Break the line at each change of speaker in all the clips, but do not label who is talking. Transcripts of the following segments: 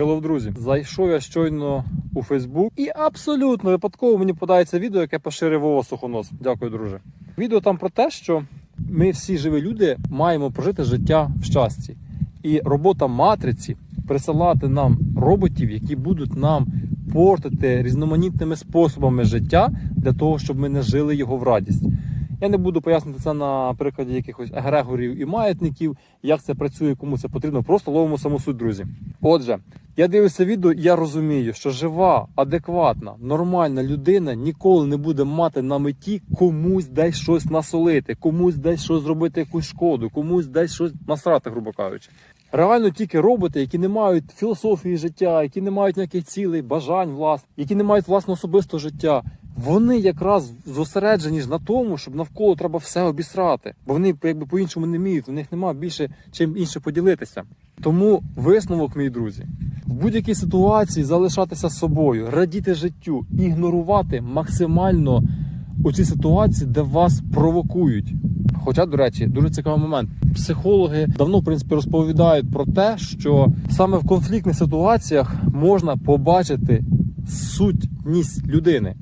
Хеллоу, друзі! Зайшов я щойно у Фейсбук і абсолютно випадково мені подається відео, яке поширив Вова Сухонос. Дякую, друже. Відео там про те, що ми всі живі люди маємо прожити життя в щасті. І робота матриці присилати нам роботів, які будуть нам портити різноманітними способами життя для того, щоб ми не жили його в радість. Я не буду пояснити це на прикладі якихось егрегорів і маятників, як це працює, кому це потрібно. Просто ловимо саму суть, друзі. Отже, я дивлюся відео, я розумію, що жива, адекватна, нормальна людина ніколи не буде мати на меті комусь десь щось насолити, комусь десь щось зробити якусь шкоду, комусь десь щось насрати, грубо кажучи. Реально тільки роботи, які не мають філософії життя, які не мають ніяких цілей, бажань власних, які не мають власного особистого життя. Вони якраз зосереджені ж на тому, щоб навколо треба все обісрати, бо вони якби по-іншому не вміють, у них немає більше чим інше поділитися. Тому висновок, мої друзі, в будь-якій ситуації залишатися собою, радіти життю, ігнорувати максимально у цій ситуації, де вас провокують. Хоча, до речі, дуже цікавий момент. Психологи давно в принципі розповідають про те, що саме в конфліктних ситуаціях можна побачити сутність людини.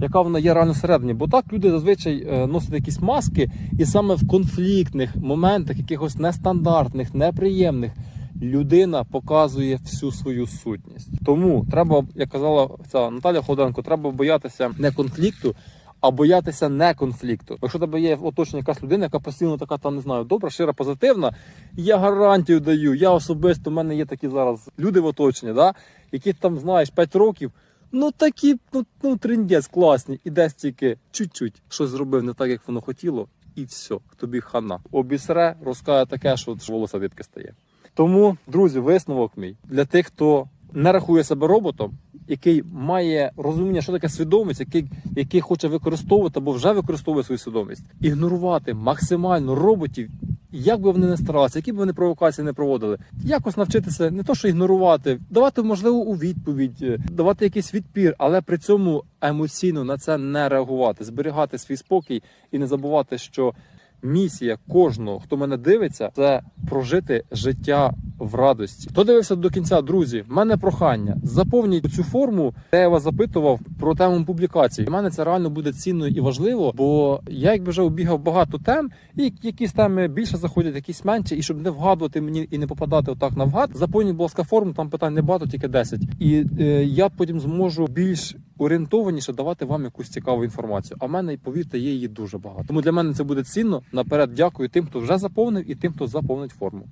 Яка вона є реально всередині, бо так люди зазвичай е, носять якісь маски, і саме в конфліктних моментах, якихось нестандартних, неприємних, людина показує всю свою сутність. Тому треба, як казала ця Наталя Ходенко, треба боятися не конфлікту, а боятися не конфлікту. Якщо тебе є в оточенні якась людина, яка постійно така, там не знаю, добра, щира, позитивна, я гарантію даю. Я особисто в мене є такі зараз люди в оточенні, да, які там знаєш 5 років. Ну такі, ну, ну триндець класні, і десь тільки чуть-чуть щось зробив не так, як воно хотіло, і все, тобі хана. Обісре, розкаже таке, що волосся дибки стає. Тому, друзі, висновок мій для тих, хто не рахує себе роботом, який має розуміння, що таке свідомість, який, який хоче використовувати або вже використовує свою свідомість, ігнорувати максимально роботів. Як би вони не старалися, які б вони провокації не проводили, якось навчитися не то, що ігнорувати, давати можливо у відповідь, е, давати якийсь відпір, але при цьому емоційно на це не реагувати, зберігати свій спокій і не забувати, що місія кожного, хто мене дивиться, це прожити життя в радості. Хто дивився до кінця, друзі, в мене прохання. Заповніть цю форму, де я вас запитував про тему публікації. Для мене це реально буде цінно і важливо, бо я якби вже обігав багато тем, і якісь теми більше заходять, якісь менше, і щоб не вгадувати мені і не попадати отак навгад, заповніть, будь ласка, форму, там питань не багато, тільки 10. І е, я потім зможу більш орієнтованіше давати вам якусь цікаву інформацію. А в мене, повірте, є її дуже багато. Тому для мене це буде цінно. Наперед дякую тим, хто вже заповнив, і тим, хто заповнить форму.